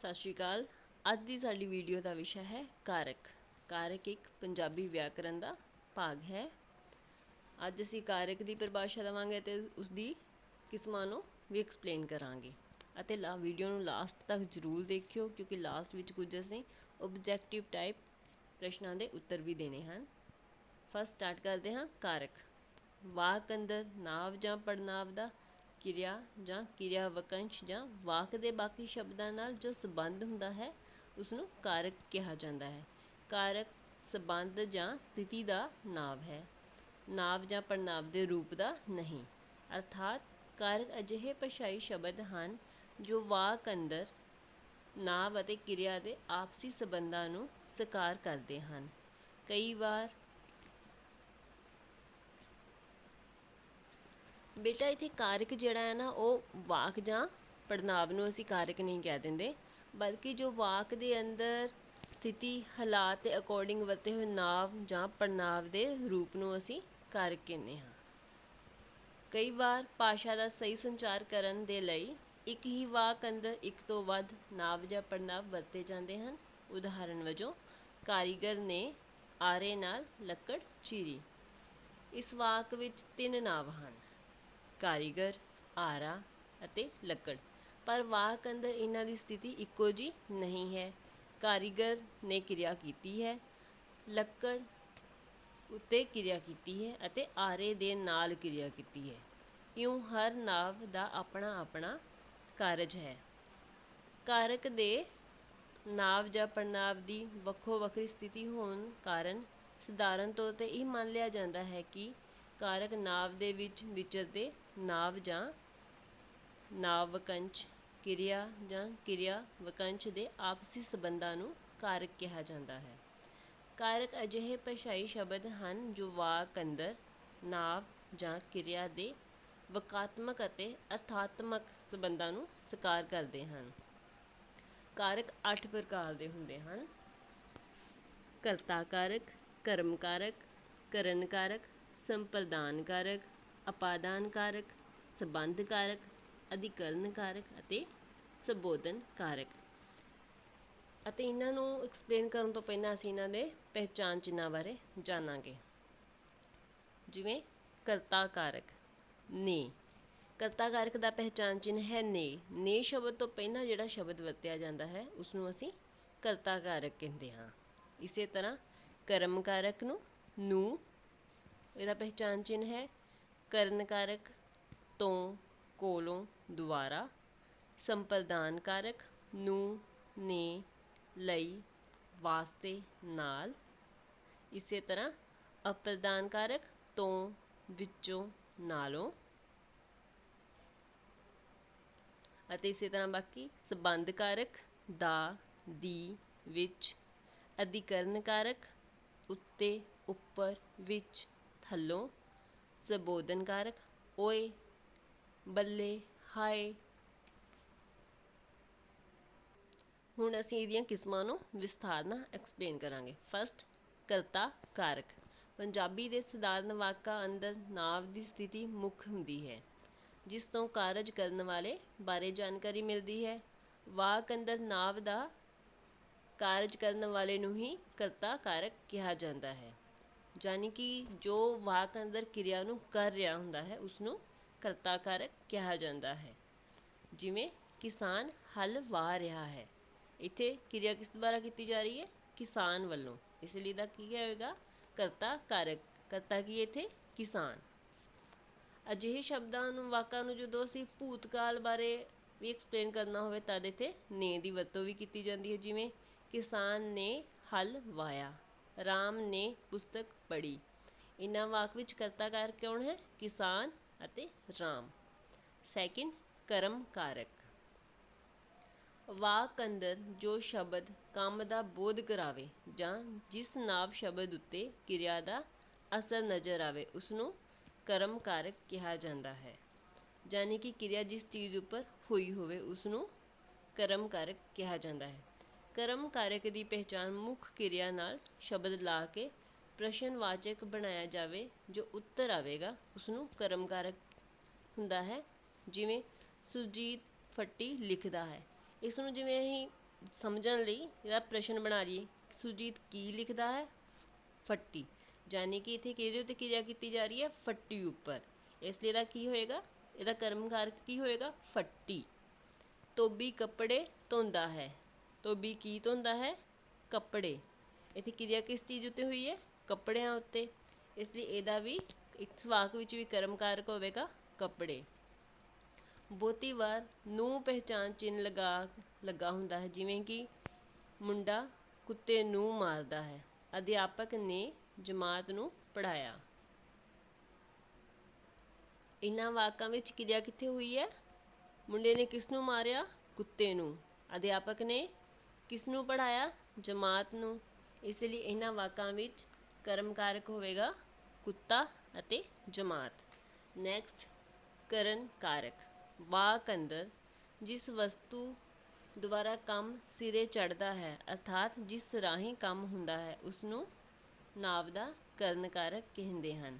ਸਤਿ ਸ਼੍ਰੀ ਅਕਾਲ। ਅੱਜ ਦੀ ਸਾਡੀ ਵੀਡੀਓ ਦਾ ਵਿਸ਼ਾ ਹੈ ਕਾਰਕ। ਕਾਰਕ ਇੱਕ ਪੰਜਾਬੀ ਵਿਆਕਰਨ ਦਾ ਭਾਗ ਹੈ। ਅੱਜ ਅਸੀਂ ਕਾਰਕ ਦੀ ਪਰਿਭਾਸ਼ਾ ਦੇਵਾਂਗੇ ਤੇ ਉਸ ਦੀ ਕਿਸਮਾਂ ਨੂੰ ਵੀ ਐਕਸਪਲੇਨ ਕਰਾਂਗੇ। ਅਤੇ ਲਾ ਵੀਡੀਓ ਨੂੰ ਲਾਸਟ ਤੱਕ ਜ਼ਰੂਰ ਦੇਖਿਓ, ਕਿਉਂਕਿ ਲਾਸਟ ਵਿੱਚ ਕੁਝ ਅਸੀਂ ਆਬਜੈਕਟਿਵ ਟਾਈਪ ਪ੍ਰਸ਼ਨਾਂ ਦੇ ਉੱਤਰ ਵੀ ਦੇਣੇ ਹਨ। ਫਸਟ ਸਟਾਰਟ ਕਰਦੇ ਹਾਂ ਕਾਰਕ। ਵਾਕ ਅੰਦਰ ਨਾਵ ਜਾਂ ਪੜਨਾਵ ਦਾ ਕਿਰਿਆ ਜਾਂ ਕਿਰਿਆ ਵਾਕੰਸ਼ ਜਾਂ ਵਾਕ ਦੇ ਬਾਕੀ ਸ਼ਬਦਾਂ ਨਾਲ ਜੋ ਸੰਬੰਧ ਹੁੰਦਾ ਹੈ ਉਸ ਨੂੰ ਕਾਰਕ ਕਿਹਾ ਜਾਂਦਾ ਹੈ। ਕਾਰਕ ਸੰਬੰਧ ਜਾਂ ਸਥਿਤੀ ਦਾ ਨਾਮ ਹੈ। ਨਾਮ ਜਾਂ ਪੜਨਾਮ ਦੇ ਰੂਪ ਦਾ ਨਹੀਂ। ਅਰਥਾਤ ਕਾਰਕ ਅਜਿਹੇ ਭਾਸ਼ਾਈ ਸ਼ਬਦ ਹਨ ਜੋ ਵਾਕ ਅੰਦਰ ਨਾਮ ਅਤੇ ਕਿਰਿਆ ਦੇ ਆਪਸੀ ਸੰਬੰਧਾਂ ਨੂੰ ਸਾਕਾਰ ਕਰਦੇ ਹਨ। ਕਈ ਵਾਰ ਬੇਟਾ, ਇੱਥੇ ਕਾਰਕ ਜਿਹੜਾ ਹੈ ਨਾ, ਉਹ ਵਾਕ ਜਾਂ ਪੜਨਾਵ ਨੂੰ ਅਸੀਂ ਕਾਰਕ ਨਹੀਂ ਕਹਿ ਦਿੰਦੇ। ਬਲਕਿ ਜੋ ਵਾਕ ਦੇ ਅੰਦਰ ਸਥਿਤੀ, ਹਾਲਾਤ ਦੇ ਅਕੋਰਡਿੰਗ ਵਰਤੇ ਹੋਏ ਨਾਵ ਜਾਂ ਪੜਨਾਵ ਦੇ ਰੂਪ ਨੂੰ ਅਸੀਂ ਕਾਰਕ ਕਹਿੰਦੇ ਹਾਂ। ਕਈ ਵਾਰ ਭਾਸ਼ਾ ਦਾ ਸਹੀ ਸੰਚਾਰ ਕਰਨ ਦੇ ਲਈ ਇੱਕ ਹੀ ਵਾਕ ਅੰਦਰ ਇੱਕ ਤੋਂ ਵੱਧ ਨਾਵ ਜਾਂ ਪੜਨਾਵ ਵਰਤੇ ਜਾਂਦੇ ਹਨ। ਉਦਾਹਰਣ ਵਜੋਂ, ਕਾਰੀਗਰ ਨੇ ਆਰੇ ਨਾਲ ਲੱਕੜ ਚੀਰੀ। ਇਸ ਵਾਕ ਵਿੱਚ ਤਿੰਨ ਨਾਵ ਹਨ। ਕਾਰੀਗਰ, ਆਰਾ ਅਤੇ ਲੱਕੜ। ਪਰ ਵਾਕ ਅੰਦਰ ਇਹਨਾਂ ਦੀ ਸਥਿਤੀ ਇੱਕੋ ਜੀ ਨਹੀਂ ਹੈ। ਕਾਰੀਗਰ ਨੇ ਕਿਰਿਆ ਕੀਤੀ ਹੈ, ਲੱਕੜ ਉੱਤੇ ਕਿਰਿਆ ਕੀਤੀ ਹੈ ਅਤੇ ਆਰੇ ਦੇ ਨਾਲ ਕਿਰਿਆ ਕੀਤੀ ਹੈ। ਇਉਂ ਹਰ ਨਾਵ ਦਾ ਆਪਣਾ ਆਪਣਾ ਕਾਰਜ ਹੈ। ਕਾਰਕ ਦੇ ਨਾਵ ਜਾਂ ਪ੍ਰਣਾਵ ਦੀ ਵੱਖੋ ਵੱਖਰੀ ਸਥਿਤੀ ਹੋਣ ਕਾਰਨ ਸਧਾਰਨ ਤੌਰ ਤੇ ਇਹ ਮੰਨ ਲਿਆ ਜਾਂਦਾ ਹੈ ਕਿ ਕਾਰਕ ਨਾਵ ਦੇ ਵਿੱਚ ਵਿਚਰਦੇ ਨਾਵ ਜਾਂ ਨਾਵ ਵਕੰਚ ਕਿਰਿਆ ਜਾਂ ਕਿਰਿਆ ਵਕੰਚ ਦੇ ਆਪਸੀ ਸੰਬੰਧਾਂ ਨੂੰ ਕਾਰਕ ਕਿਹਾ ਜਾਂਦਾ ਹੈ। ਕਾਰਕ ਅਜਿਹੇ ਭਾਸ਼ਾਈ ਸ਼ਬਦ ਹਨ ਜੋ ਵਾਕ, ਅੰਦਰ, ਨਾਵ ਜਾਂ ਕਿਰਿਆ ਦੇ ਵਕਾਤਮਕ ਅਤੇ ਅਰਥਾਤਮਕ ਸੰਬੰਧਾਂ ਨੂੰ ਸਕਾਰ ਕਰਦੇ ਹਨ। ਕਾਰਕ 8 ਪ੍ਰਕਾਰ ਦੇ ਹੁੰਦੇ ਹਨ। ਕਰਤਾ ਕਾਰਕ ਕਰਮ ਕਾਰਕ ਕਰਨ ਕਾਰਕ ਸੰਪਰਦਾਨ ਕਾਰਕ ਅਪਾਦਾਨ ਕਾਰਕ ਸੰਬੰਧ ਕਾਰਕ ਅਧਿਕਰਨ ਕਾਰਕ ਅਤੇ ਸੰਬੋਧਨ ਕਾਰਕ ਅਤੇ ਇਹਨਾਂ ਨੂੰ ਐਕਸਪਲੇਨ ਕਰਨ ਤੋਂ ਪਹਿਲਾਂ ਅਸੀਂ ਇਹਨਾਂ ਦੇ ਪਹਿਚਾਨ ਚਿੰਨ੍ਹਾਂ ਬਾਰੇ ਜਾਣਾਂਗੇ। ਜਿਵੇਂ ਕਰਤਾ ਕਾਰਕ ਨੇ। ਕਰਤਾ ਕਾਰਕ ਦਾ ਪਹਿਚਾਨ ਚਿੰਨ੍ਹ ਹੈ ਨੇ। ਨੇ ਸ਼ਬਦ ਤੋਂ ਪਹਿਲਾਂ ਜਿਹੜਾ ਸ਼ਬਦ ਵਰਤਿਆ ਜਾਂਦਾ ਹੈ ਉਸ ਨੂੰ ਅਸੀਂ ਕਰਤਾ ਕਾਰਕ ਕਹਿੰਦੇ ਹਾਂ। ਇਸੇ ਤਰ੍ਹਾਂ ਕਰਮ ਕਾਰਕ ਨੂੰ ਨੂੰ, ਇਹਦਾ ਪਹਿਚਾਨ ਚਿੰਨ੍ਹ ਹੈ। ਕਰਨ ਕਾਰਕ ਤੋਂ ਕੋਲੋਂ ਦੁਆਰਾ ਸੰਪਰਦਾਨ ਕਾਰਕ ਨੂੰ ਨੇ ਲਈ ਵਾਸਤੇ ਨਾਲ ਇਸੇ ਤਰ੍ਹਾਂ ਅਪਰਦਾਨ ਕਾਰਕ ਤੋਂ ਵਿੱਚੋਂ ਨਾਲੋਂ ਅਤੇ ਇਸੇ ਤਰ੍ਹਾਂ ਬਾਕੀ ਸੰਬੰਧ ਕਾਰਕ ਦਾ ਦੀ ਵਿੱਚ ਅਧਿਕਰਨ ਕਾਰਕ ਉੱਤੇ ਉੱਪਰ ਵਿੱਚ ਥੱਲੋਂ ਸੰਬੋਧਨ ਕਾਰਕ ਓਏ, ਬੱਲੇ, ਹਾਏ। ਹੁਣ ਅਸੀਂ ਇਹਦੀਆਂ ਕਿਸਮਾਂ ਨੂੰ ਵਿਸਥਾਰ ਨਾਲ ਐਕਸਪਲੇਨ ਕਰਾਂਗੇ। ਫਸਟ ਕਰਤਾ ਕਾਰਕ। ਪੰਜਾਬੀ ਦੇ ਸਧਾਰਨ ਵਾਕਾਂ ਅੰਦਰ ਨਾਵ ਦੀ ਸਥਿਤੀ ਮੁੱਖ ਹੁੰਦੀ ਹੈ, ਜਿਸ ਤੋਂ ਕਾਰਜ ਕਰਨ ਵਾਲੇ ਬਾਰੇ ਜਾਣਕਾਰੀ ਮਿਲਦੀ ਹੈ। ਵਾਕ ਅੰਦਰ ਨਾਵ ਦਾ ਕਾਰਜ ਕਰਨ ਵਾਲੇ ਨੂੰ ਹੀ ਕਰਤਾ ਕਾਰਕ ਕਿਹਾ ਜਾਂਦਾ ਹੈ। ਯਾਨੀ ਕਿ ਜੋ ਵਾਕ ਅੰਦਰ ਕਿਰਿਆ ਨੂੰ ਕਰ ਰਿਹਾ ਹੁੰਦਾ ਹੈ ਉਸ ਨੂੰ ਕਰਤਾ ਕਾਰਕ ਕਿਹਾ ਜਾਂਦਾ ਹੈ। ਜਿਵੇਂ ਕਿਸਾਨ ਹਲ ਵਾਹ ਰਿਹਾ ਹੈ। ਇੱਥੇ ਕਿਰਿਆ ਕਿਸ ਦੁਆਰਾ ਕੀਤੀ ਜਾ ਰਹੀ ਹੈ? ਕਿਸਾਨ ਵੱਲੋਂ। ਇਸ ਲਈ ਦਾ ਕੀ ਹੋਏਗਾ ਕਰਤਾ ਕਾਰਕ ਕਰਤਾ ਕੀ ਇੱਥੇ? ਕਿਸਾਨ। ਅਜਿਹੇ ਸ਼ਬਦਾਂ ਨੂੰ, ਵਾਕਾਂ ਨੂੰ ਜਦੋਂ ਅਸੀਂ ਭੂਤਕਾਲ ਬਾਰੇ ਵੀ ਐਕਸਪਲੇਨ ਕਰਨਾ ਹੋਵੇ, ਤਦ ਇੱਥੇ ਨੇ ਦੀ ਵਰਤੋਂ ਵੀ ਕੀਤੀ ਜਾਂਦੀ ਹੈ। ਜਿਵੇਂ ਕਿਸਾਨ ਨੇ ਹਲ ਵਾਇਆ ਰਾਮ ਨੇ ਪੁਸਤਕ ਪੜ੍ਹੀ ਇਹਨਾਂ ਵਾਕ ਵਿੱਚ ਕਰਤਾਕਾਰ ਕੌਣ ਹੈ? ਕਿਸਾਨ ਅਤੇ ਰਾਮ। ਸੈਕਿੰਡ ਕਰਮ ਕਾਰਕ ਵਾਕ ਅੰਦਰ ਜੋ ਸ਼ਬਦ ਕੰਮ ਦਾ ਬੋਧ ਕਰਾਵੇ ਜਾਂ ਜਿਸ ਨਾਮ ਸ਼ਬਦ ਉੱਤੇ ਕਿਰਿਆ ਦਾ ਅਸਰ ਨਜ਼ਰ ਆਵੇ ਉਸ ਨੂੰ ਕਰਮ ਕਾਰਕ ਕਿਹਾ ਜਾਂਦਾ ਹੈ। ਯਾਨੀ ਕਿ ਕਿਰਿਆ ਜਿਸ ਚੀਜ਼ ਉੱਪਰ ਹੋਈ ਹੋਵੇ ਉਸ ਨੂੰ ਕਰਮ ਕਾਰਕ ਕਿਹਾ ਜਾਂਦਾ ਹੈ। ਕਰਮ ਕਾਰਕ ਦੀ ਪਹਿਚਾਨ ਮੁੱਖ ਕਿਰਿਆ ਨਾਲ ਸ਼ਬਦ ਲਾ ਕੇ ਪ੍ਰਸ਼ਨਵਾਚਕ ਬਣਾਇਆ ਜਾਵੇ, ਜੋ ਉੱਤਰ ਆਵੇਗਾ ਉਸ ਨੂੰ ਕਰਮ ਕਾਰਕ ਹੁੰਦਾ ਹੈ, ਜਿਵੇਂ ਸੁਰਜੀਤ ਫੱਟੀ ਲਿਖਦਾ ਹੈ। ਇਸ ਨੂੰ ਜਿਵੇਂ ਅਸੀਂ ਸਮਝਣ ਲਈ ਇਹਦਾ ਪ੍ਰਸ਼ਨ ਬਣਾ ਲਈਏ ਸੁਜੀਤ ਕੀ ਲਿਖਦਾ ਹੈ? ਫੱਟੀ। ਯਾਨੀ ਕਿ ਇੱਥੇ ਕਿਹਦੇ ਉੱਤੇ ਕਿਰਿਆ ਕੀਤੀ ਜਾ ਰਹੀ ਹੈ? ਫੱਟੀ ਉੱਪਰ। ਇਸ ਲਈ ਇਹਦਾ ਕੀ ਹੋਏਗਾ? ਇਹਦਾ ਕਰਮਕਾਰਕ ਕੀ ਹੋਏਗਾ? ਫੱਟੀ। ਤੋਬੀ ਕੱਪੜੇ ਧੋਂਦਾ ਹੈ। ਤੋਬੀ ਕੀ ਧੋਂਦਾ ਹੈ? ਕੱਪੜੇ। ਇੱਥੇ ਕਿਰਿਆ ਕਿਸ ਚੀਜ਼ ਉੱਤੇ ਹੋਈ ਹੈ? ਕੱਪੜਿਆਂ ਉੱਤੇ, ਇਸ ਲਈ ਇਹਦਾ ਵੀ ਇਸ ਵਾਕ ਵਿੱਚ ਵੀ ਕਰਮ ਕਾਰਕ ਹੋਵੇਗਾ ਕੱਪੜੇ। ਬਹੁਤੀ ਵਾਰ ਨੂੰ ਪਹਿਚਾਨ ਚਿੰਨ੍ਹ ਲਗਾ, ਲੱਗਾ ਹੁੰਦਾ ਹੈ, ਜਿਵੇਂ ਕਿ ਮੁੰਡਾ ਕੁੱਤੇ ਨੂੰ ਮਾਰਦਾ ਹੈ। ਅਧਿਆਪਕ ਨੇ ਜਮਾਤ ਨੂੰ ਪੜਾਇਆ ਇਨ੍ਹਾਂ ਵਾਕਾਂ ਵਿੱਚ ਕਿਰਿਆ ਕਿੱਥੇ ਹੋਈ ਹੈ? ਮੁੰਡੇ ਨੇ ਕਿਸ ਨੂੰ ਮਾਰਿਆ? ਕੁੱਤੇ ਨੂੰ। ਅਧਿਆਪਕ ਨੇ ਕਿਸ ਨੂੰ ਪੜਾਇਆ ਜਮਾਤ ਨੂੰ। ਇਸ ਲਈ ਇਹਨਾਂ ਵਾਕਾਂ ਵਿੱਚ ਕਰਮ ਕਾਰਕ ਹੋਵੇਗਾ ਕੁੱਤਾ ਅਤੇ ਜਮਾਤ। ਨੈਕਸਟ ਕਰਨ ਕਾਰਕ ਵਾਕ ਅੰਦਰ, ਜਿਸ ਵਸਤੂ ਦੁਆਰਾ ਕੰਮ ਸਿਰੇ ਚੜਦਾ ਹੈ, ਅਰਥਾਤ ਜਿਸ ਰਾਹੀਂ ਕੰਮ ਹੁੰਦਾ ਹੈ ਉਸ ਨੂੰ ਨਾਵ ਦਾ ਕਰਨ ਕਾਰਕ ਕਹਿੰਦੇ ਹਨ।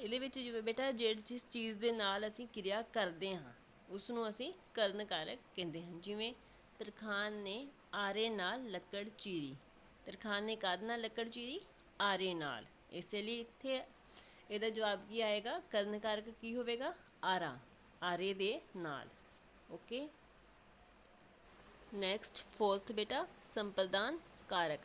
ਇਹਦੇ ਵਿੱਚ ਜਿਵੇਂ ਬੇਟਾ ਜਿਹੜੀ ਜਿਸ ਚੀਜ਼ ਦੇ ਨਾਲ ਅਸੀਂ ਕਿਰਿਆ ਕਰਦੇ ਹਾਂ ਉਸ ਨੂੰ ਅਸੀਂ ਕਰਨ ਕਾਰਕ ਕਹਿੰਦੇ ਹਾਂ। ਜਿਵੇਂ ਤਰਖਾਨ ਨੇ ਆਰੇ ਨਾਲ ਲੱਕੜ ਚੀਰੀ। ਤਰਖਾਨ ਨੇ ਕਾਹਦੇ ਨਾਲ ਲੱਕੜ ਚੀਰੀ? ਆਰੇ ਨਾਲ। ਇਸੇ ਲਈ ਇੱਥੇ ਇਹਦਾ ਜਵਾਬ ਕੀ ਆਏਗਾ? ਕਰਨ ਕਾਰਕ ਕੀ ਹੋਵੇਗਾ? ਆਰਾ। ਆਰੇ ਦੇ ਨਾਲ। ਓਕੇ? ਨੈਕਸਟ ਫੋਰਥ ਬੇਟਾ ਸੰਪਰਦਾਨ ਕਾਰਕ।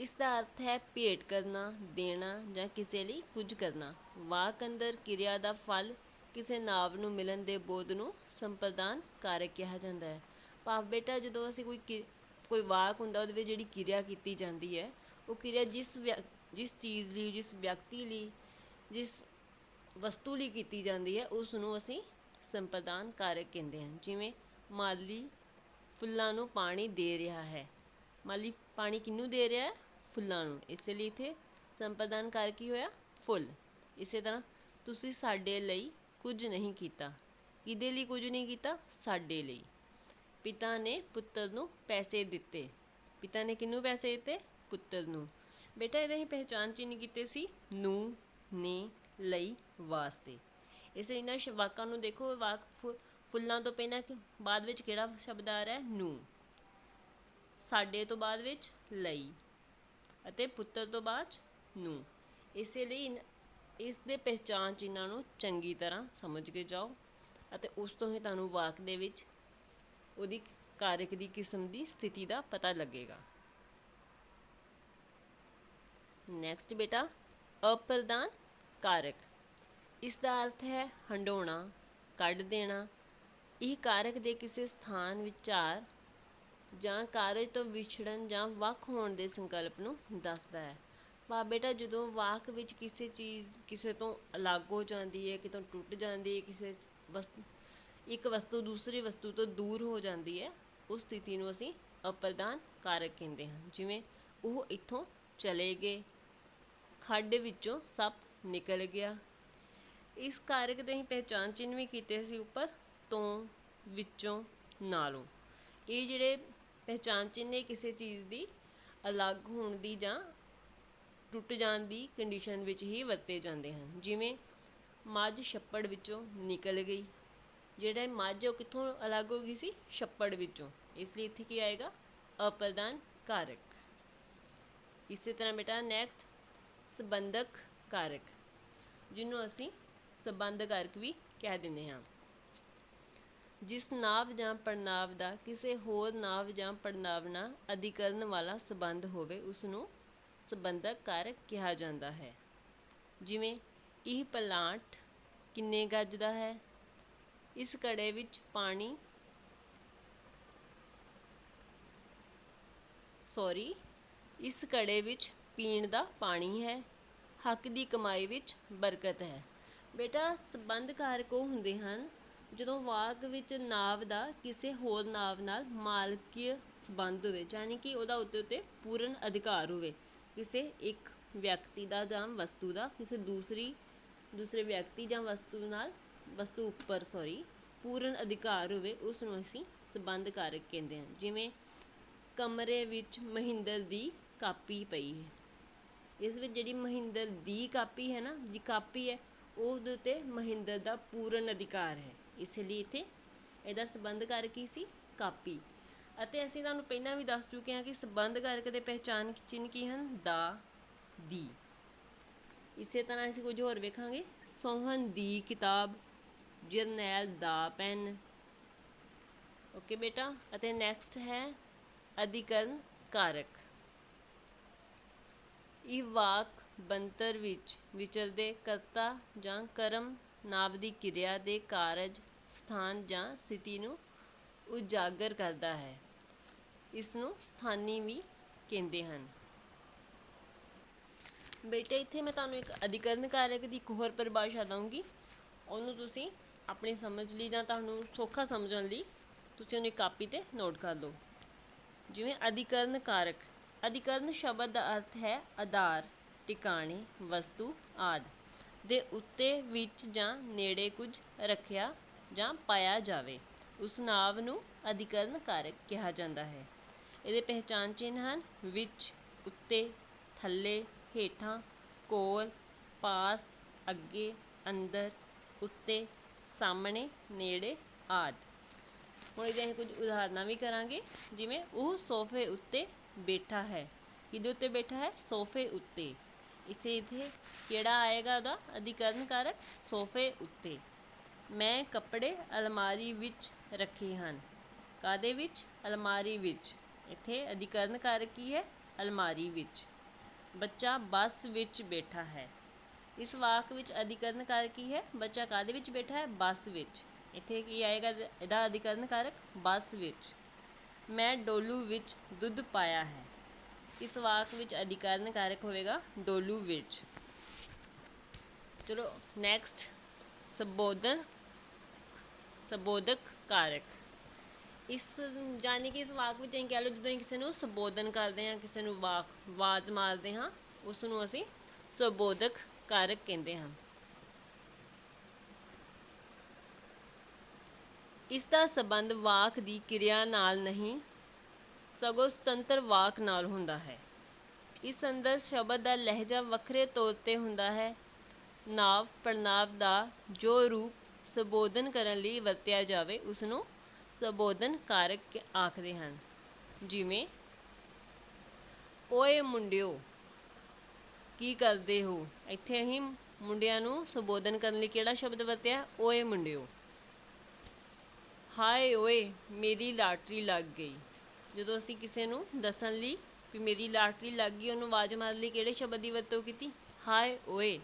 ਇਸ ਦਾ ਅਰਥ ਹੈ ਭੇਟ ਕਰਨਾ, ਦੇਣਾ ਜਾਂ ਕਿਸੇ ਲਈ ਕੁਝ ਕਰਨਾ। ਵਾਕ ਅੰਦਰ ਕਿਰਿਆ ਦਾ ਫਲ ਕਿਸੇ ਨਾਵ ਨੂੰ ਮਿਲਣ ਦੇ ਬੋਧ ਨੂੰ ਸੰਪਰਦਾਨ ਕਾਰਕ ਕਿਹਾ ਜਾਂਦਾ ਹੈ। ਭਾਵ ਬੇਟਾ, ਜਦੋਂ ਅਸੀਂ ਕੋਈ ਕਿ- ਕੋਈ ਵਾਕ ਹੁੰਦਾ, ਉਹਦੇ ਵਿੱਚ ਜਿਹੜੀ ਕਿਰਿਆ ਕੀਤੀ ਜਾਂਦੀ ਹੈ ਉਹ ਕਿਰਿਆ ਜਿਸ ਵਿਅ- ਜਿਸ ਚੀਜ਼ ਲਈ, ਜਿਸ ਵਿਅਕਤੀ ਲਈ, ਜਿਸ ਵਸਤੂ ਲਈ ਕੀਤੀ ਜਾਂਦੀ ਹੈ ਉਸ ਨੂੰ ਅਸੀਂ ਸੰਪਰਦਾਨ ਕਾਰਕ ਕਹਿੰਦੇ ਹਾਂ। ਜਿਵੇਂ ਮਾਲੀ ਫੁੱਲਾਂ ਨੂੰ ਪਾਣੀ ਦੇ ਰਿਹਾ ਹੈ। ਮਾਲੀ ਪਾਣੀ ਕਿਹਨੂੰ ਦੇ ਰਿਹਾ ਹੈ? ਫੁੱਲਾਂ ਨੂੰ। ਇਸੇ ਲਈ ਇਥੇ ਸੰਪਰਦਾਨ ਕਾਰਕ ਕੀ ਹੋਇਆ? ਫੁੱਲ। ਇਸੇ ਤਰ੍ਹਾਂ ਤੁਸੀਂ ਸਾਡੇ ਲਈ ਕੁਝ ਨਹੀਂ ਕੀਤਾ। ਕਿਹਦੇ ਲਈ ਕੁਝ ਨਹੀਂ ਕੀਤਾ? ਸਾਡੇ ਲਈ। ਪਿਤਾ ਨੇ ਪੁੱਤਰ ਨੂੰ ਪੈਸੇ ਦਿੱਤੇ। ਪਿਤਾ ਨੇ ਕਿਹਨੂੰ ਪੈਸੇ ਦਿੱਤੇ? ਪੁੱਤਰ ਨੂੰ। ਬੇਟਾ, ਇਹਦੇ ਹੀ ਪਹਿਚਾਨ ਚਿੰਨ੍ਹ ਕੀਤੇ ਸੀ ਨੂੰ, ਨੇ, ਲਈ, ਵਾਸਤੇ। ਇਸ ਲਈ ਇਹਨਾਂ ਸ਼- ਵਾਕਾਂ ਨੂੰ ਦੇਖੋ ਵਾਕ ਫੁ- ਫੁੱਲਾਂ ਤੋਂ ਪਹਿਲਾਂ ਬਾਅਦ ਵਿੱਚ ਕਿਹੜਾ ਸ਼ਬਦ ਆ ਰਿਹਾ? ਹੈ ਨੂੰ। ਸਾਡੇ ਤੋਂ ਬਾਅਦ ਵਿੱਚ ਲਈ ਅਤੇ ਪੁੱਤਰ ਤੋਂ ਬਾਅਦ 'ਚ ਨੂੰ। ਇਸੇ ਲਈ ਇਨ- ਇਸ ਦੇ ਪਹਿਚਾਨ ਚਿੰਨਾਂ ਨੂੰ ਚੰਗੀ ਤਰ੍ਹਾਂ ਸਮਝ ਕੇ ਜਾਓ ਅਤੇ ਉਸ ਤੋਂ ਹੀ ਤੁਹਾਨੂੰ ਵਾਕ ਦੇ ਵਿੱਚ ਉਹਦੀ ਕਾਰਕ ਦੀ ਕਿਸਮ ਦੀ ਸਥਿਤੀ ਦਾ ਪਤਾ ਲੱਗੇਗਾ। ਨੈਕਸਟ ਬੇਟਾ, ਅਪਰਦਾਨ ਕਾਰਕ। ਇਸ ਦਾ ਅਰਥ ਹੈ ਹੰਡਾਉਣਾ ਕੱਢ ਦੇਣਾ। ਇਹ ਕਾਰਕ ਦੇ ਕਿਸੇ ਸਥਾਨ ਵਿਚਾਰ ਜਾਂ ਕਾਰਜ ਤੋਂ ਵਿਛੜਨ ਜਾਂ ਵੱਖ ਹੋਣ ਦੇ ਸੰਕਲਪ ਨੂੰ ਦੱਸਦਾ ਹੈ। ਵਾ ਬੇਟਾ, ਜਦੋਂ ਵਾਕ ਵਿੱਚ ਕਿਸੇ ਚੀਜ਼ ਕਿਸੇ ਤੋਂ ਅਲੱਗ ਹੋ ਜਾਂਦੀ ਹੈ, ਕਿਤੋਂ ਟੁੱਟ ਜਾਂਦੀ ਹੈ, ਕਿਸੇ ਵਸਤੂ ਇੱਕ ਵਸਤੂ ਦੂਸਰੀ ਵਸਤੂ ਤੋਂ ਦੂਰ ਹੋ ਜਾਂਦੀ ਹੈ, ਉਸ ਸਥਿਤੀ ਨੂੰ ਅਸੀਂ ਅਪਰਦਾਨ ਕਾਰਕ ਕਹਿੰਦੇ ਹਾਂ। ਜਿਵੇਂ ਉਹ ਇੱਥੋਂ ਚਲੇ ਗਏ ਹੱਡ ਵਿੱਚੋਂ ਸੱਪ ਨਿਕਲ ਗਿਆ। ਇਸ ਕਾਰਕ ਦੇ ਹੀ ਪਹਿਚਾਨ ਚਿੰਨ੍ਹ ਵੀ ਕੀਤੇ ਸੀ ਉੱਪਰ ਤੋਂ, ਵਿੱਚੋਂ, ਨਾਲੋਂ। ਇਹ ਜਿਹੜੇ ਪਹਿਚਾਨ ਚਿੰਨ੍ਹ ਨੇ ਕਿਸੇ ਚੀਜ਼ ਦੀ ਅਲੱਗ ਹੋਣ ਦੀ ਜਾਂ ਟੁੱਟ ਜਾਣ ਦੀ ਕੰਡੀਸ਼ਨ ਵਿੱਚ ਹੀ ਵਰਤੇ ਜਾਂਦੇ ਹਨ। ਜਿਵੇਂ ਮੱਝ ਛੱਪੜ ਵਿੱਚੋਂ ਨਿਕਲ ਗਈ। ਜਿਹੜਾ ਮੱਝ ਉਹ ਕਿੱਥੋਂ ਅਲੱਗ ਹੋ ਗਈ ਸੀ? ਛੱਪੜ ਵਿੱਚੋਂ। ਇਸ ਲਈ ਇੱਥੇ ਕੀ ਆਏਗਾ? ਅਪਰਦਾਨ ਕਾਰਕ। ਇਸੇ ਤਰ੍ਹਾਂ ਬੇਟਾ ਨੈਕਸਟ ਸੰਬੰਧਕ ਕਾਰਕ, ਜਿਹਨੂੰ ਅਸੀਂ ਸੰਬੰਧ ਕਾਰਕ ਵੀ ਕਹਿ ਦਿੰਦੇ ਹਾਂ। ਜਿਸ ਨਾਵ ਜਾਂ ਪੜਨਾਵ ਦਾ ਕਿਸੇ ਹੋਰ ਨਾਵ ਜਾਂ ਪੜਨਾਵ ਨਾਲ ਅਧਿਕਰਨ ਵਾਲਾ ਸੰਬੰਧ ਹੋਵੇ ਉਸ ਨੂੰ ਸੰਬੰਧਕ ਕਾਰਕ ਕਿਹਾ ਜਾਂਦਾ ਹੈ। ਜਿਵੇਂ, ਇਹ ਪਲਾਂਟ ਕਿੰਨੇ ਗੱਜ ਦਾ ਹੈ? ਇਸ ਕੜੇ ਵਿੱਚ ਪਾਣੀ ਸੌਰੀ ਇਸ ਕੜੇ ਵਿੱਚ ਪੀਣ ਦਾ ਪਾਣੀ ਹੈ। ਹੱਕ ਦੀ ਕਮਾਈ ਵਿੱਚ ਬਰਕਤ ਹੈ। ਬੇਟਾ ਸੰਬੰਧ ਕਾਰਕ ਉਹ ਹੁੰਦੇ ਹਨ, ਜਦੋਂ ਵਾਕ ਵਿੱਚ ਨਾਵ ਦਾ ਕਿਸੇ ਹੋਰ ਨਾਵ ਨਾਲ ਮਾਲਕੀय ਸੰਬੰਧ ਹੋਵੇ, ਯਾਨੀ ਕਿ ਉਹਦਾ ਉੱਤੇ ਉੱਤੇ ਪੂਰਨ ਅਧਿਕਾਰ ਹੋਵੇ, ਕਿਸੇ ਇੱਕ ਵਿਅਕਤੀ ਦਾ ਜਾਂ ਵਸਤੂ ਦਾ, ਕਿਸੇ ਦੂਸਰੀ, ਦੂਸਰੇ ਵਿਅਕਤੀ ਜਾਂ ਵਸਤੂ ਨਾਲ, ਵਸਤੂ ਉੱਪਰ ਸੌਰੀ ਪੂਰਨ ਅਧਿਕਾਰ ਹੋਵੇ ਉਸ ਨੂੰ ਅਸੀਂ ਸੰਬੰਧ ਕਾਰਕ ਕਹਿੰਦੇ ਹਾਂ। ਜਿਵੇਂ, ਕਮਰੇ ਵਿੱਚ ਮਹਿੰਦਰ ਦੀ ਕਾਪੀ ਪਈ ਹੈ। ਇਸ ਵਿੱਚ ਜਿਹੜੀ ਮਹਿੰਦਰ ਦੀ ਕਾਪੀ ਹੈ ਨਾ ਜੀ ਕਾਪੀ ਹੈ, ਉਹਦੇ ਉੱਤੇ ਮਹਿੰਦਰ ਦਾ ਪੂਰਨ ਅਧਿਕਾਰ ਹੈ। ਇਸ ਲਈ ਇੱਥੇ ਇਹਦਾ ਸੰਬੰਧ ਕਰ ਕੀ ਸੀ? ਕਾਪੀ। ਅਤੇ ਅਸੀਂ ਤੁਹਾਨੂੰ ਪਹਿਲਾਂ ਵੀ ਦੱਸ ਚੁੱਕੇ ਹਾਂ ਕਿ ਸੰਬੰਧ ਕਾਰਕ ਦੇ ਪਹਿਚਾਨ ਚਿੰਨ੍ਹ ਕੀ ਹਨ? ਦਾ, ਦੀ। ਇਸੇ ਤਰ੍ਹਾਂ ਅਸੀਂ ਕੁਝ ਹੋਰ ਵੇਖਾਂਗੇ। ਸੋਹਨ ਦੀ ਕਿਤਾਬ, ਜਰਨੈਲ ਦਾ ਪੈਨ। ਓਕੇ ਬੇਟਾ, ਅਤੇ ਨੈਕਸਟ ਹੈ ਅਧਿਕਰਨ ਕਾਰਕ ਇਹ ਵਾਕ ਬਣਤਰ ਵਿੱਚ ਵਿਚਰਦੇ ਕਰਤਾ ਜਾਂ ਕਰਮ ਨਾਮ ਦੀ ਕਿਰਿਆ ਦੇ ਕਾਰਜ ਸਥਾਨ ਜਾਂ ਸਥਿਤੀ ਨੂੰ ਉਜਾਗਰ ਕਰਦਾ ਹੈ। ਇਸ ਨੂੰ ਸਥਾਨੀ ਵੀ ਕਹਿੰਦੇ ਹਨ। ਬੇਟੇ, ਇੱਥੇ ਮੈਂ ਤੁਹਾਨੂੰ ਇੱਕ ਅਧਿਕਰਨ ਕਾਰਕ ਦੀ ਇੱਕ ਹੋਰ ਪਰਿਭਾਸ਼ਾ ਦਊਂਗੀ। ਉਹਨੂੰ ਤੁਸੀਂ ਆਪਣੀ ਸਮਝ ਲਈ ਜਾਂ ਤੁਹਾਨੂੰ ਸੌਖਾ ਸਮਝਣ ਲਈ ਤੁਸੀਂ ਉਹਨੂੰ ਇੱਕ ਕਾਪੀ ਤੇ ਨੋਟ ਕਰ ਲਓ ਜਿਵੇਂ ਅਧਿਕਰਨ ਕਾਰਕ ਅਧਿਕਰਨ ਸ਼ਬਦ ਦਾ ਅਰਥ ਹੈ ਆਧਾਰ, ਟਿਕਾਣੇ, ਵਸਤੂ ਆਦਿ, ਦੇ ਉੱਤੇ ਵਿੱਚ ਜਾਂ ਨੇੜੇ ਕੁਝ ਰੱਖਿਆ ਜਾਂ ਪਾਇਆ ਜਾਵੇ। ਉਸ ਨਾਮ ਨੂੰ ਅਧਿਕਰਨ ਕਾਰਕ ਕਿਹਾ ਜਾਂਦਾ ਹੈ। ਇਹਦੇ ਪਹਿਚਾਨ ਚਿੰਨ੍ਹ ਹਨ। ਵਿੱਚ, ਉੱਤੇ, ਥੱਲੇ, ਹੇਠਾਂ, ਕੋਲ, ਪਾਸ, ਅੱਗੇ, ਅੰਦਰ, ਉੱਤੇ, ਸਾਹਮਣੇ, ਨੇੜੇ ਆਦਿ। ਹੁਣ ਇਹਦੇ ਅਸੀਂ ਕੁਝ ਉਦਾਹਰਨਾਂ ਵੀ ਕਰਾਂਗੇ। ਜਿਵੇਂ, ਉਹ ਸੋਫੇ ਉੱਤੇ ਬੈਠਾ ਹੈ। ਕਿਹਦੇ ਉੱਤੇ ਬੈਠਾ ਹੈ? ਸੋਫੇ ਉੱਤੇ। ਇੱਥੇ ਇੱਥੇ ਕਿਹੜਾ ਆਏਗਾ ਉਹਦਾ? ਅਧਿਕਰਨ ਕਾਰਕ ਸੋਫੇ ਉੱਤੇ। ਮੈਂ ਕੱਪੜੇ ਅਲਮਾਰੀ ਵਿੱਚ ਰੱਖੇ ਹਨ। ਕਾਦੇ ਵਿੱਚ? ਅਲਮਾਰੀ ਵਿੱਚ। ਇੱਥੇ ਅਧਿਕਰਨ ਕਾਰਕ ਕੀ ਹੈ? ਅਲਮਾਰੀ ਵਿੱਚ। ਬੱਚਾ ਬੱਸ ਵਿੱਚ ਬੈਠਾ ਹੈ। ਇਸ ਵਾਕ ਵਿੱਚ ਅਧਿਕਰਨ ਕਾਰਕ ਕੀ ਹੈ? ਬੱਚਾ ਕਾਦੇ ਵਿੱਚ ਬੈਠਾ ਹੈ? ਬੱਸ ਵਿੱਚ। ਇੱਥੇ ਕੀ ਆਏਗਾ? ਇਹਦਾ ਅਧਿਕਰਨ ਕਾਰਕ ਬੱਸ ਵਿੱਚ। ਮੈਂ ਡੋਲੂ ਵਿੱਚ ਦੁੱਧ ਪਾਇਆ ਹੈ। ਇਸ ਵਾਕ ਵਿੱਚ ਅਧਿਕਰਨ ਕਾਰਕ ਹੋਵੇਗਾ ਡੋਲੂ ਵਿੱਚ। ਚਲੋ ਨੈਕਸਟ ਸੰਬੋਧਨ ਸੰਬੋਧਕ ਕਾਰਕ ਇਸ ਜਾਨੀ ਕਿ ਇਸ ਵਾਕ ਵਿੱਚ ਅਸੀਂ ਕਹਿ ਲਓ, ਜਦੋਂ ਅਸੀਂ ਕਿਸੇ ਨੂੰ ਸੰਬੋਧਨ ਕਰਦੇ ਹਾਂ, ਕਿਸੇ ਨੂੰ ਵਾਕ, ਆਵਾਜ਼ ਮਾਰਦੇ ਹਾਂ, ਉਸ ਨੂੰ ਅਸੀਂ ਸੰਬੋਧਕ ਕਾਰਕ ਕਹਿੰਦੇ ਹਾਂ। ਇਸ ਦਾ ਸੰਬੰਧ ਵਾਕ ਦੀ ਕਿਰਿਆ ਨਾਲ ਨਹੀਂ, ਸਗੋਂ ਸੁਤੰਤਰ ਵਾਕ ਨਾਲ ਹੁੰਦਾ ਹੈ। ਇਸ ਅੰਦਰ ਸ਼ਬਦ ਦਾ ਲਹਿਜਾ ਵੱਖਰੇ ਤੌਰ ਤੇ ਹੁੰਦਾ ਹੈ। ਨਾਵ, ਪ੍ਰਣਾਵ ਦਾ ਜੋ ਰੂਪ ਸੰਬੋਧਨ ਕਰਨ ਲਈ ਵਰਤਿਆ ਜਾਵੇ ਉਸ ਨੂੰ ਸੰਬੋਧਨ ਕਾਰਕ ਆਖਦੇ ਹਨ। ਜਿਵੇਂ, ਓਏ ਮੁੰਡਿਓ, ਕੀ ਕਰਦੇ ਹੋ? ਇੱਥੇ ਅਸੀਂ ਮੁੰਡਿਆਂ ਨੂੰ ਸੰਬੋਧਨ ਕਰਨ ਲਈ ਕਿਹੜਾ ਸ਼ਬਦ ਵਰਤਿਆ? ਓਏ ਮੁੰਡਿਓ। ਹਾਏ ਓਏ, ਮੇਰੀ ਲਾਟਰੀ ਲੱਗ ਗਈ। ਜਦੋਂ ਅਸੀਂ ਕਿਸੇ ਨੂੰ ਦੱਸਣ ਲਈ ਵੀ ਮੇਰੀ ਲਾਟਰੀ ਲੱਗ ਗਈ, ਉਹਨੂੰ ਆਵਾਜ਼ ਮਾਰਨ ਲਈ ਕਿਹੜੇ ਸ਼ਬਦ ਦੀ ਵਰਤੋਂ ਕੀਤੀ? ਹਾਏ ਓਏ,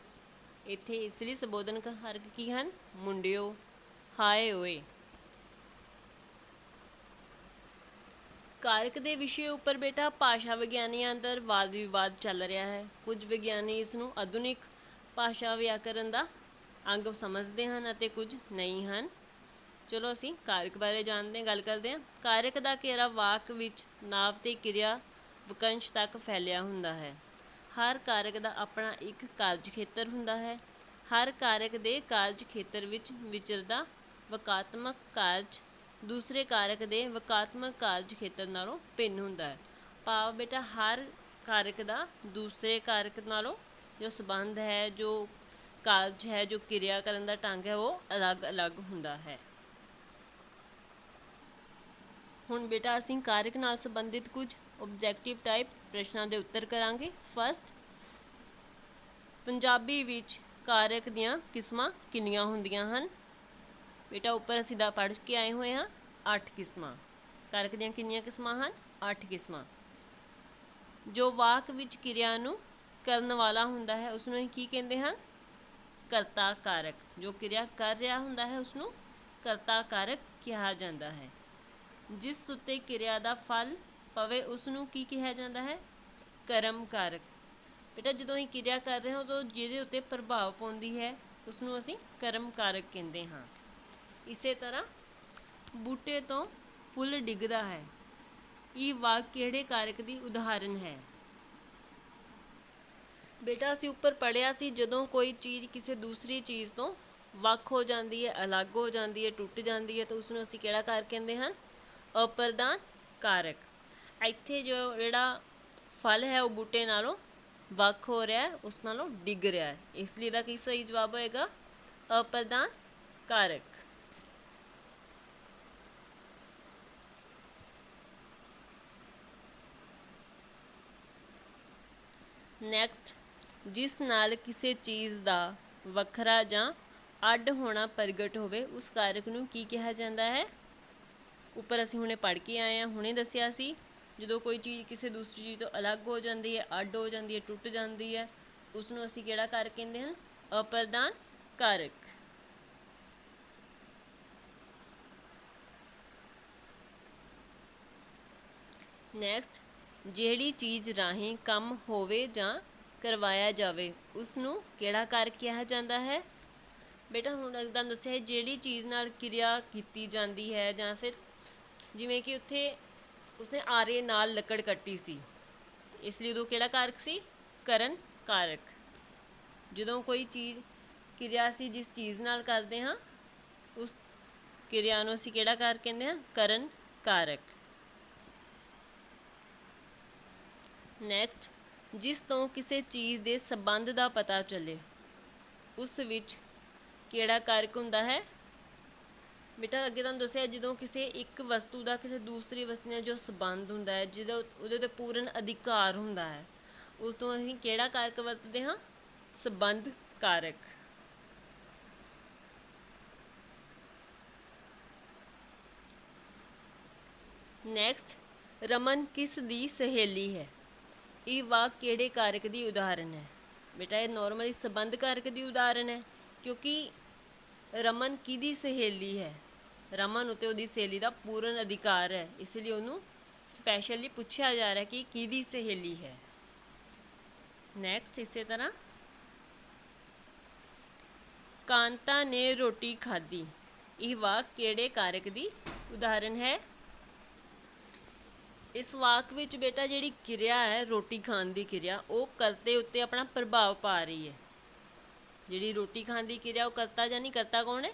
ਇੱਥੇ ਇਸ ਲਈ ਸੰਬੋਧਨ ਕਾਰਕ ਕੀ ਹਨ? ਮੁੰਡਿਓ, ਹਾਏ ਓਏ। ਕਾਰਕ ਦੇ ਵਿਸ਼ੇ ਉੱਪਰ ਬੇਟਾ, ਭਾਸ਼ਾ ਵਿਗਿਆਨੀਆਂ ਅੰਦਰ ਵਾਦ ਵਿਵਾਦ ਚੱਲ ਰਿਹਾ ਹੈ। ਕੁਝ ਵਿਗਿਆਨੀ ਇਸ ਨੂੰ ਆਧੁਨਿਕ ਭਾਸ਼ਾ ਵਿਆਕਰਨ ਦਾ ਅੰਗ ਸਮਝਦੇ ਹਨ ਅਤੇ ਕੁਝ ਨਹੀਂ ਹਨ। ਚਲੋ ਅਸੀਂ ਕਾਰਕ ਬਾਰੇ ਜਾਣਦੇ ਹਾਂ, ਗੱਲ ਕਰਦੇ ਹਾਂ। ਕਾਰਕ ਦਾ ਘੇਰਾ ਵਾਕ ਵਿੱਚ ਨਾਵ ਤੇ ਕਿਰਿਆ ਵਕੰਸ਼ ਤੱਕ ਫੈਲਿਆ ਹੁੰਦਾ ਹੈ। ਹਰ ਕਾਰਕ ਦਾ ਆਪਣਾ ਇੱਕ ਕਾਰਜ ਖੇਤਰ ਹੁੰਦਾ ਹੈ। ਹਰ ਕਾਰਕ ਦੇ ਕਾਰਜ ਖੇਤਰ ਵਿੱਚ ਵਿਚਰਦਾ ਵਕਾਤਮਕ ਕਾਰਜ, ਦੂਸਰੇ ਕਾਰਕ ਦੇ ਵਕਾਤਮਕ ਕਾਰਜ ਖੇਤਰ ਨਾਲੋਂ ਭਿੰਨ ਹੁੰਦਾ ਹੈ। ਭਾਵ ਬੇਟਾ, ਹਰ ਕਾਰਕ ਦਾ ਦੂਸਰੇ ਕਾਰਕ ਨਾਲੋਂ ਜੋ ਸਬੰਧ ਹੈ, ਜੋ ਕਾਰਜ ਹੈ, ਜੋ ਕਿਰਿਆ ਕਰਨ ਦਾ ਢੰਗ ਹੈ, ਉਹ ਅਲੱਗ-ਅਲੱਗ ਹੁੰਦਾ ਹੈ। ਹੁਣ ਬੇਟਾ ਅਸੀਂ ਕਾਰਕ ਨਾਲ ਸੰਬੰਧਿਤ ਕੁਝ ਆਬਜੈਕਟਿਵ ਟਾਈਪ ਪ੍ਰਸ਼ਨਾਂ ਦੇ ਉੱਤਰ ਕਰਾਂਗੇ। ਫਸਟ ਪੰਜਾਬੀ ਵਿੱਚ ਕਾਰਕ ਦੀਆਂ ਕਿਸਮਾਂ ਕਿੰਨੀਆਂ ਹੁੰਦੀਆਂ ਹਨ? ਬੇਟਾ, ਉੱਪਰ ਅਸੀਂ ਦਾ ਪੜ੍ਹ ਕੇ ਆਏ ਹੋਏ ਹਾਂ 8 ਕਿਸਮਾਂ। ਕਾਰਕ ਦੀਆਂ ਕਿੰਨੀਆਂ ਕਿਸਮਾਂ ਹਨ? 8 ਕਿਸਮਾਂ। ਜੋ ਵਾਕ ਵਿੱਚ ਕਿਰਿਆ ਨੂੰ ਕਰਨ ਵਾਲਾ ਹੁੰਦਾ ਹੈ ਉਸ ਨੂੰ ਅਸੀਂ ਕੀ ਕਹਿੰਦੇ ਹਨ? ਕਰਤਾ ਕਾਰਕ। ਜੋ ਕਿਰਿਆ ਕਰ ਰਿਹਾ ਹੁੰਦਾ ਹੈ ਉਸ ਨੂੰ ਕਰਤਾ ਕਾਰਕ ਕਿਹਾ ਜਾਂਦਾ ਹੈ। ਜਿਸ ਉੱਤੇ ਕਿਰਿਆ ਦਾ ਫਲ ਪਵੇ ਉਸ ਨੂੰ ਕੀ ਕਿਹਾ ਜਾਂਦਾ ਹੈ? ਕਰਮ ਕਾਰਕ। ਬੇਟਾ, ਜਦੋਂ ਅਸੀਂ ਕਿਰਿਆ ਕਰ ਰਹੇ ਹਾਂ, ਉਦੋਂ ਜਿਹਦੇ ਉੱਤੇ ਪ੍ਰਭਾਵ ਪਾਉਂਦੀ ਹੈ ਉਸ ਨੂੰ ਅਸੀਂ ਕਰਮ ਕਾਰਕ ਕਹਿੰਦੇ ਹਾਂ। ਇਸੇ ਤਰ੍ਹਾਂ ਬੂਟੇ ਤੋਂ ਫੁੱਲ ਡਿੱਗਦਾ ਹੈ। ਇਹ ਵਾਕ ਕਿਹੜੇ ਕਾਰਕ ਦੀ ਉਦਾਹਰਨ ਹੈ? ਬੇਟਾ, ਅਸੀਂ ਉੱਪਰ ਪੜਿਆ ਸੀ, ਜਦੋਂ ਕੋਈ ਚੀਜ਼ ਕਿਸੇ ਦੂਸਰੀ ਚੀਜ਼ ਤੋਂ ਵੱਖ ਹੋ ਜਾਂਦੀ ਹੈ, ਅਲੱਗ ਹੋ ਜਾਂਦੀ ਹੈ, ਟੁੱਟ ਜਾਂਦੀ ਹੈ, ਤਾਂ ਉਸ ਨੂੰ ਅਸੀਂ ਕਿਹੜਾ ਕਾਰਕ ਕਹਿੰਦੇ ਹਾਂ ਅਪਰਦਾਨ ਕਾਰਕ। ਇੱਥੇ ਜੋ ਜਿਹੜਾ ਫਲ ਹੈ, ਉਹ ਬੂਟੇ ਨਾਲੋਂ ਵੱਖ ਹੋ ਰਿਹਾ ਹੈ, ਉਸ ਨਾਲੋਂ ਡਿੱਗ ਰਿਹਾ ਹੈ। ਇਸ ਲਈ ਦਾ ਕੀ ਸਹੀ ਜਵਾਬ ਹੋਏਗਾ? ਅਪਰਦਾਨ ਕਾਰਕ। ਨੈਕਸਟ ਜਿਸ ਨਾਲ ਕਿਸੇ ਚੀਜ਼ ਦਾ ਵੱਖਰਾ ਜਾਂ ਅੱਡ ਹੋਣਾ ਪ੍ਰਗਟ ਹੋਵੇ, ਉਸ ਕਾਰਕ ਨੂੰ ਕੀ ਕਿਹਾ ਜਾਂਦਾ ਹੈ? ਉੱਪਰ ਅਸੀਂ ਹੁਣੇ ਪੜ੍ਹ ਕੇ ਆਏ ਹਾਂ, ਹੁਣੇ ਦੱਸਿਆ ਸੀ, ਜਦੋਂ ਕੋਈ ਚੀਜ਼ ਕਿਸੇ ਦੂਸਰੀ ਚੀਜ਼ ਤੋਂ ਅਲੱਗ ਹੋ ਜਾਂਦੀ ਹੈ, ਅੱਡ ਹੋ ਜਾਂਦੀ ਹੈ, ਟੁੱਟ ਜਾਂਦੀ ਹੈ ਉਸ ਨੂੰ ਅਸੀਂ ਕਿਹੜਾ ਕਾਰਕ ਕਹਿੰਦੇ ਹਾਂ ਅਪਰਦਾਨ ਕਾਰਕ। ਨੈਕਸਟ ਜਿਹੜੀ ਚੀਜ਼ ਰਾਹੀਂ ਕੰਮ ਹੋਵੇ ਜਾਂ ਕਰਵਾਇਆ ਜਾਵੇ ਉਸ ਨੂੰ ਕਿਹੜਾ ਕਾਰਕ ਕਿਹਾ ਜਾਂਦਾ ਹੈ? ਬੇਟਾ, ਹੁਣ ਤੁਹਾਨੂੰ ਦੱਸਿਆ ਜਿਹੜੀ ਚੀਜ਼ ਨਾਲ ਕਿਰਿਆ ਕੀਤੀ ਜਾਂਦੀ ਹੈ ਜਾਂ ਫਿਰ ਜਿਵੇਂ ਕਿ ਉੱਥੇ ਉਸਨੇ ਆਰੇ ਨਾਲ ਲੱਕੜ ਕੱਟੀ ਸੀ। ਇਸ ਲਈ ਉਦੋਂ ਕਿਹੜਾ ਕਾਰਕ ਸੀ? ਕਰਨ ਕਾਰਕ। ਜਦੋਂ ਕੋਈ ਚੀਜ਼, ਕਿਰਿਆ ਸੀ ਜਿਸ ਚੀਜ਼ ਨਾਲ ਕਰਦੇ ਹਾਂ, ਉਸ ਕਿਰਿਆ ਨੂੰ ਅਸੀਂ ਕਿਹੜਾ ਕਾਰਕ ਕਹਿੰਦੇ ਹਾਂ? ਕਰਨ ਕਾਰਕ। ਨੈਕਸਟ ਜਿਸ ਤੋਂ ਕਿਸੇ ਚੀਜ਼ ਦੇ ਸੰਬੰਧ ਦਾ ਪਤਾ ਚੱਲੇ, ਉਸ ਵਿੱਚ ਕਿਹੜਾ ਕਾਰਕ ਹੁੰਦਾ ਹੈ? ਬੇਟਾ, ਅੱਗੇ ਤੁਹਾਨੂੰ ਦੱਸਿਆ, ਜਦੋਂ ਕਿਸੇ ਇੱਕ ਵਸਤੂ ਦਾ ਕਿਸੇ ਦੂਸਰੀ ਵਸਤੂ ਨਾਲ ਜੋ ਸੰਬੰਧ ਹੁੰਦਾ ਹੈ, ਜਿਹਦਾ ਉਹਦੇ ਤੇ ਪੂਰਨ ਅਧਿਕਾਰ ਹੁੰਦਾ ਹੈ, ਉਸ ਤੋਂ ਅਸੀਂ ਕਿਹੜਾ ਕਾਰਕ ਵਰਤਦੇ ਹਾਂ? ਸੰਬੰਧ ਕਾਰਕ। ਨੈਕਸਟ ਰਮਨ ਕਿਸ ਦੀ ਸਹੇਲੀ ਹੈ? ਇਹ ਵਾਕ ਕਿਹੜੇ ਕਾਰਕ ਦੀ ਉਦਾਹਰਨ ਹੈ? ਬੇਟਾ, ਇਹ ਨਾਰਮਲੀ ਸੰਬੰਧ ਕਾਰਕ ਦੀ ਉਦਾਹਰਨ ਹੈ, ਕਿਉਂਕਿ ਰਮਨ ਕਿਹਦੀ ਸਹੇਲੀ ਹੈ? ਰਮਨ ਉਤੇ ਉਹਦੀ ਸਹੇਲੀ ਦਾ ਪੂਰਨ ਅਧਿਕਾਰ ਹੈ। ਇਸ ਲਈ ਉਹਨੂੰ ਸਪੈਸ਼ਲੀ ਪੁੱਛਿਆ ਜਾ ਰਿਹਾ ਕਿ ਕਿਹਦੀ ਸਹੇਲੀ ਹੈ। ਨੈਕਸਟ ਇਸੇ ਤਰ੍ਹਾਂ ਕਾਂਤਾ ਨੇ ਰੋਟੀ ਖਾਧੀ। ਇਹ ਵਾਕ ਕਿਹੜੇ ਕਾਰਕ ਦੀ ਉਦਾਹਰਨ ਹੈ? ਇਸ ਵਾਕ ਵਿੱਚ ਬੇਟਾ ਜਿਹੜੀ ਕਿਰਿਆ ਹੈ, ਰੋਟੀ ਖਾਣ ਦੀ ਕਿਰਿਆ, ਉਹ ਕਰਤੇ ਉੱਤੇ ਆਪਣਾ ਪ੍ਰਭਾਵ ਪਾ ਰਹੀ ਹੈ। ਜਿਹੜੀ ਰੋਟੀ ਖਾਣ ਦੀ ਕਿਰਿਆ, ਉਹ ਕਰਤਾ ਜਾਂ ਨਹੀਂ ਕਰਤਾ ਕੌਣ ਹੈ?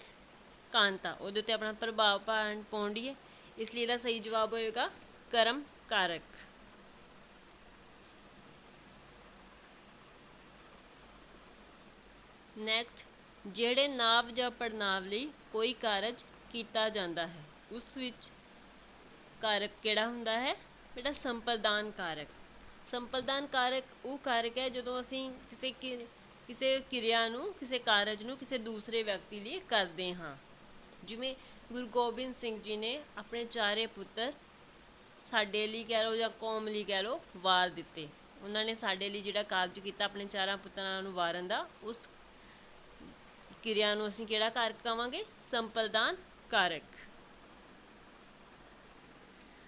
ਕਾਂਤਾ, ਉਹਦੇ ਉੱਤੇ ਆਪਣਾ ਪ੍ਰਭਾਵ ਪਾਉਂਦੀ ਹੈ। ਇਸ ਲਈ ਇਹਦਾ ਸਹੀ ਜਵਾਬ ਹੋਏਗਾ ਕਰਮ ਕਾਰਕ। ਨੈਕਸਟ ਜਿਹੜੇ ਨਾਵ ਜਾਂ ਪੜਨਾਵ ਲਈ ਕੋਈ ਕਾਰਜ ਕੀਤਾ ਜਾਂਦਾ ਹੈ, ਉਸ ਵਿੱਚ ਕਾਰਕ ਕਿਹੜਾ ਹੁੰਦਾ ਹੈ? ਬੇਟਾ ਸੰਪਰਦਾਨ ਕਾਰਕ। ਸੰਪਰਦਾਨ ਕਾਰਕ ਉਹ ਕਾਰਕ ਹੈ ਜਦੋਂ ਅਸੀਂ ਕਿਸੇ ਕਿ- ਕਿਸੇ ਕਿਰਿਆ ਨੂੰ, ਕਿਸੇ ਕਾਰਜ ਨੂੰ ਕਿਸੇ ਦੂਸਰੇ ਵਿਅਕਤੀ ਲਈ ਕਰਦੇ ਹਾਂ। ਜਿਵੇਂ ਗੁਰੂ ਗੋਬਿੰਦ ਸਿੰਘ ਜੀ ਨੇ ਆਪਣੇ ਚਾਰੇ ਪੁੱਤਰ ਸਾਡੇ ਲਈ ਕਹਿ ਲਓ ਜਾਂ ਕੌਮ ਲਈ ਕਹਿ ਲਓ ਵਾਰ ਦਿੱਤੇ। ਉਹਨਾਂ ਨੇ ਸਾਡੇ ਲਈ ਜਿਹੜਾ ਕਾਰਜ ਕੀਤਾ ਆਪਣੇ ਚਾਰਾਂ ਪੁੱਤਰਾਂ ਨੂੰ ਵਾਰਨ ਦਾ, ਉਸ ਕਿਰਿਆ ਨੂੰ ਅਸੀਂ ਕਿਹੜਾ ਕਾਰਕ ਕਵਾਂਗੇ? ਸੰਪਰਦਾਨ ਕਾਰਕ।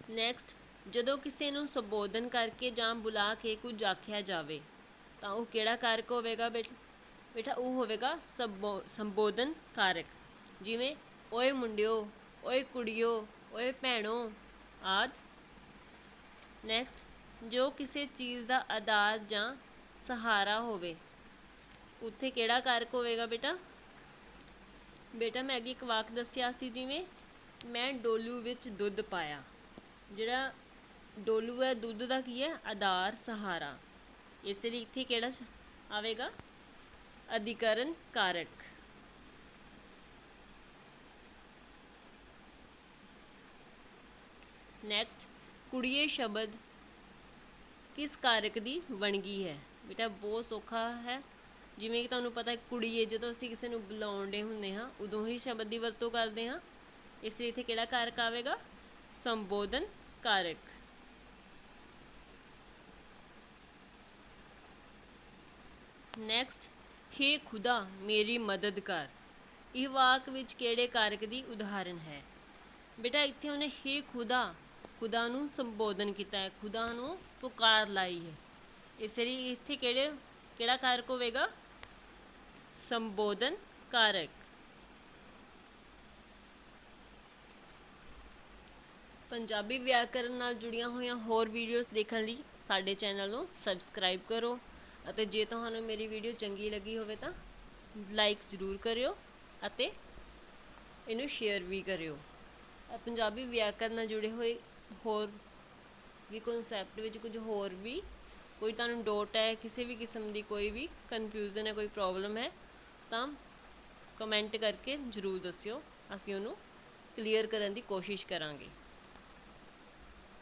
ਨੈਕਸਟ ਜਦੋਂ ਕਿਸੇ ਨੂੰ ਸੰਬੋਧਨ ਕਰਕੇ ਜਾਂ ਬੁਲਾ ਕੇ ਕੁਝ ਆਖਿਆ ਜਾਵੇ, ਤਾਂ ਉਹ ਕਿਹੜਾ ਕਾਰਕ ਹੋਵੇਗਾ ਬੇਟਾ? ਬੇਟਾ, ਉਹ ਹੋਵੇਗਾ ਸੰਬੋ- ਸੰਬੋਧਨ ਕਾਰਕ। ਜਿਵੇਂ ਓਏ ਮੁੰਡਿਓ, ਓਏ ਕੁੜੀਓ, ਓਏ ਭੈਣੋ, ਆਦ। ਨੈਕਸਟ ਜੋ ਕਿਸੇ ਚੀਜ਼ ਦਾ ਆਧਾਰ ਜਾਂ ਸਹਾਰਾ ਹੋਵੇ, ਉੱਥੇ ਕਿਹੜਾ ਕਾਰਕ ਹੋਵੇਗਾ ਬੇਟਾ? ਬੇਟਾ, ਮੈਂ ਅੱਗੇ ਇੱਕ ਵਾਕ ਦੱਸਿਆ ਸੀ, ਜਿਵੇਂ ਮੈਂ ਡੋਲੂ ਵਿੱਚ ਦੁੱਧ ਪਾਇਆ। ਜਿਹੜਾ ਡੋਲੂ ਹੈ, ਦੁੱਧ ਦਾ ਕੀ ਹੈ? ਆਧਾਰ, ਸਹਾਰਾ। ਇਸ ਲਈ ਇੱਥੇ ਕਿਹੜਾ ਆਵੇਗਾ? ਅਧਿਕਰਨ ਕਾਰਕ। ਨੈਕਸਟ, ਕੁੜੀਏ ਸ਼ਬਦ ਕਿਸ ਕਾਰਕ ਦੀ ਵਣਗੀ ਹੈ? ਬੇਟਾ, ਬਹੁਤ ਸੌਖਾ ਹੈ। ਜਿਵੇਂ ਕਿ ਤੁਹਾਨੂੰ ਪਤਾ ਹੈ, ਕੁੜੀਏ ਜਦੋਂ ਅਸੀਂ ਕਿਸੇ ਨੂੰ ਬੁਲਾਉਂਦੇ ਹੁੰਦੇ ਹਾਂ, ਉਦੋਂ ਹੀ ਸ਼ਬਦ ਦੀ ਵਰਤੋਂ ਕਰਦੇ ਹਾਂ। ਇਸ ਲਈ ਇੱਥੇ ਕਿਹੜਾ ਕਾਰਕ ਆਵੇਗਾ? ਸੰਬੋਧਨ ਕਾਰਕ। ਨੈਕਸਟ, ਹੇ ਖੁਦਾ, ਮੇਰੀ ਮਦਦ ਕਰ। ਇਹ ਵਾਕ ਵਿੱਚ ਕਿਹੜੇ ਕਾਰਕ ਦੀ ਉਦਾਹਰਨ ਹੈ? ਬੇਟਾ, ਇੱਥੇ ਉਹਨੇ ਹੇ ਖੁਦਾ ਖੁਦਾ ਨੂੰ ਸੰਬੋਧਨ ਕੀਤਾ ਹੈ, ਖੁਦਾ ਨੂੰ ਪੁਕਾਰ ਲਾਈ ਹੈ। ਇਸ ਲਈ ਇੱਥੇ ਕਿਹੜੇ, ਕਿਹੜਾ ਕਾਰਕ ਹੋਵੇਗਾ? ਸੰਬੋਧਨ ਕਾਰਕ। ਪੰਜਾਬੀ ਵਿਆਕਰਨ ਨਾਲ ਜੁੜੀਆਂ ਹੋਈਆਂ ਹੋਰ ਵੀਡੀਓਜ਼ ਦੇਖਣ ਲਈ ਸਾਡੇ ਚੈਨਲ ਨੂੰ ਸਬਸਕ੍ਰਾਈਬ ਕਰੋ ਅਤੇ ਜੇ ਤੁਹਾਨੂੰ ਮੇਰੀ ਵੀਡੀਓ ਚੰਗੀ ਲੱਗੀ ਹੋਵੇ ਤਾਂ ਲਾਈਕ ਜ਼ਰੂਰ ਕਰਿਓ ਅਤੇ ਇਹਨੂੰ ਸ਼ੇਅਰ ਵੀ ਕਰਿਓ। ਪੰਜਾਬੀ ਵਿਆਕਰਨ ਨਾਲ ਜੁੜੇ ਹੋਏ ਹੋਰ ਵੀ ਕਨਸੈਪਟ ਵਿੱਚ ਕੁਝ ਹੋਰ ਵੀ, ਕੋਈ ਤੁਹਾਨੂੰ ਡੋਟ ਹੈ, ਕਿਸੇ ਵੀ ਕਿਸਮ ਦੀ ਕੋਈ ਵੀ ਕਨਫਿਊਜ਼ਨ ਹੈ, ਕੋਈ ਪ੍ਰੋਬਲਮ ਹੈ, ਤਾਂ ਕਮੈਂਟ ਕਰਕੇ ਜ਼ਰੂਰ ਦੱਸਿਓ। ਅਸੀਂ ਉਹਨੂੰ ਕਲੀਅਰ ਕਰਨ ਦੀ ਕੋਸ਼ਿਸ਼ ਕਰਾਂਗੇ।